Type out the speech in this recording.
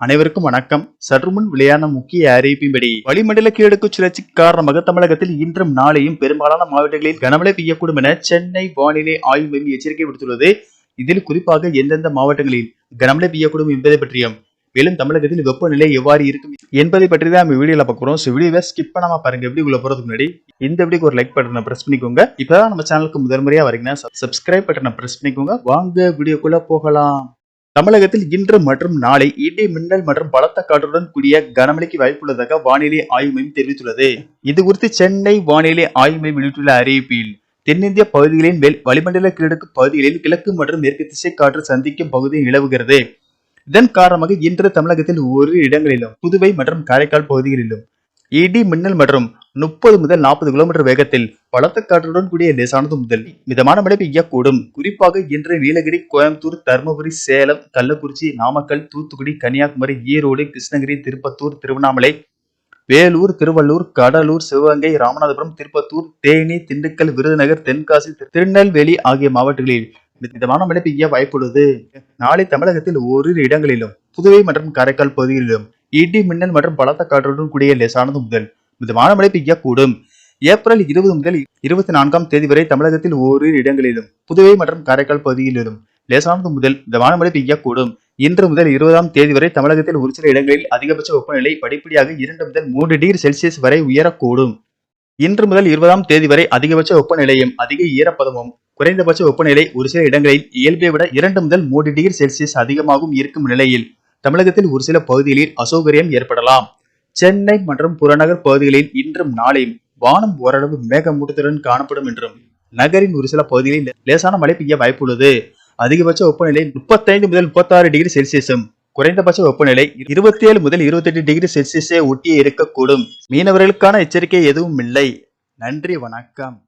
அனைவருக்கும் வணக்கம். சற்றுமுன் வெளியான முக்கிய அறிவிப்பின்படி வளிமண்டல கீழடுக்கு சுழற்சி காரணமாக தமிழகத்தில் இன்றும் நாளையும் பெரும்பாலான மாவட்டங்களில் கனமழை பெய்யக்கூடும் என சென்னை வானிலை ஆய்வு மையம் எச்சரிக்கை விடுத்துள்ளது. இதில் குறிப்பாக எந்தெந்த மாவட்டங்களில் கனமழை பெய்யக்கூடும் என்பதை பற்றியும் மேலும் தமிழகத்தில் வெப்பநிலை எவ்வாறு இருக்கும் என்பதை பற்றி தான் நம்ம வீடியோல பார்க்குறோம் ஸோ வீடியோவை ஸ்கிப் பண்ணாம பாருங்க. உள்ள போறதுக்கு முன்னாடி இந்த வீடியோக்கு ஒரு லைக் பட்டனை பிரஸ் பண்ணிக்கோங்க. இப்பதான் நம்ம சேனலுக்கு முதல் முறையா வரீங்கன்னா சப்ஸ்கிரைப் பட்டனை பிரஸ் பண்ணிக்கோங்க. வாங்க வீடியோக்குள்ள போகலாம். தமிழகத்தில் இன்று மற்றும் நாளை இடி மின்னல் மற்றும் பலத்த காற்றுடன் கூடிய கனமழைக்கு வாய்ப்புள்ளதாக வானிலை ஆய்வு மையம் தெரிவித்துள்ளது. இது குறித்து சென்னை வானிலை ஆய்வு மையம் வெளியிட்டுள்ள அறிவிப்பில் தென்னிந்திய பகுதிகளின் மேல் வளிமண்டல கிழக்கு பகுதிகளில் கிழக்கு மற்றும் மேற்கு திசை காற்று சந்திக்கும் பகுதி நிலவுகிறது. இதன் காரணமாக இன்று தமிழகத்தில் ஒரு இடங்களிலும் புதுவை மற்றும் காரைக்கால் பகுதிகளிலும் இடி மின்னல் மற்றும் முப்பது முதல் நாற்பது கிலோமீட்டர் வேகத்தில் பலத்த காற்றுடன் கூடிய லேசானது முதல் மிதமான மழை பெய்யக்கூடும். குறிப்பாக இன்று நீலகிரி கோயம்புத்தூர் தருமபுரி சேலம் கள்ளக்குறிச்சி நாமக்கல் தூத்துக்குடி கன்னியாகுமரி ஈரோடு கிருஷ்ணகிரி திருப்பத்தூர் திருவண்ணாமலை வேலூர் திருவள்ளூர் கடலூர் சிவகங்கை ராமநாதபுரம் திருப்பத்தூர் தேனி திண்டுக்கல் விருதுநகர் தென்காசி திருநெல்வேலி ஆகிய மாவட்டங்களில் மிதமான மழை பெய்ய வாய்ப்புள்ளது. நாளை தமிழகத்தில் ஓரிரு இடங்களிலும் புதுவை மற்றும் காரைக்கால் பகுதிகளிலும் இடி மின்னல் மற்றும் பலத்த காற்றுடன் கூடிய லேசானது முதல் மிதமான மழை பெய்யக்கூடும் ஏப்ரல் இருபது முதல் இருபத்தி நான்காம் தேதி வரை தமிழகத்தில் ஓரிரு இடங்களிலும் புதுவை மற்றும் காரைக்கால் பகுதியிலும் லேசானது முதல் மிதமான மழை பெய்யக்கூடும் இன்று முதல் இருபதாம் தேதி வரை தமிழகத்தில் ஒரு சில இடங்களில் அதிகபட்ச வெப்பநிலை படிப்படியாக இரண்டு முதல் மூன்று டிகிரி செல்சியஸ் வரை உயரக்கூடும். இன்று முதல் இருபதாம் தேதி வரை அதிகபட்ச வெப்பநிலையும் அதிக ஈரப்பதமும் குறைந்தபட்ச வெப்பநிலை ஒரு சில இடங்களில் இயல்பை விட இரண்டு முதல் மூன்று டிகிரி செல்சியஸ் அதிகமாகவும் இருக்கும் நிலையில் தமிழகத்தில் ஒரு சில பகுதிகளில் அசௌகரியம் ஏற்படலாம். சென்னை மற்றும் புறநகர் பகுதிகளில் இன்றும் நாளையும் வானம் ஓரளவு மேகமூட்டத்துடன் காணப்படும் என்றும் நகரின் ஒரு சில பகுதிகளில் லேசான மழை பெய்ய வாய்ப்புள்ளது. அதிகபட்ச வெப்பநிலை முப்பத்தைந்து முதல் முப்பத்தாறு டிகிரி செல்சியஸும் குறைந்தபட்ச வெப்பநிலை இருபத்தி ஏழு முதல் இருபத்தி எட்டு டிகிரி செல்சியஸை ஒட்டியே இருக்கக்கூடும். மீனவர்களுக்கான எச்சரிக்கை எதுவும் இல்லை. நன்றி வணக்கம்.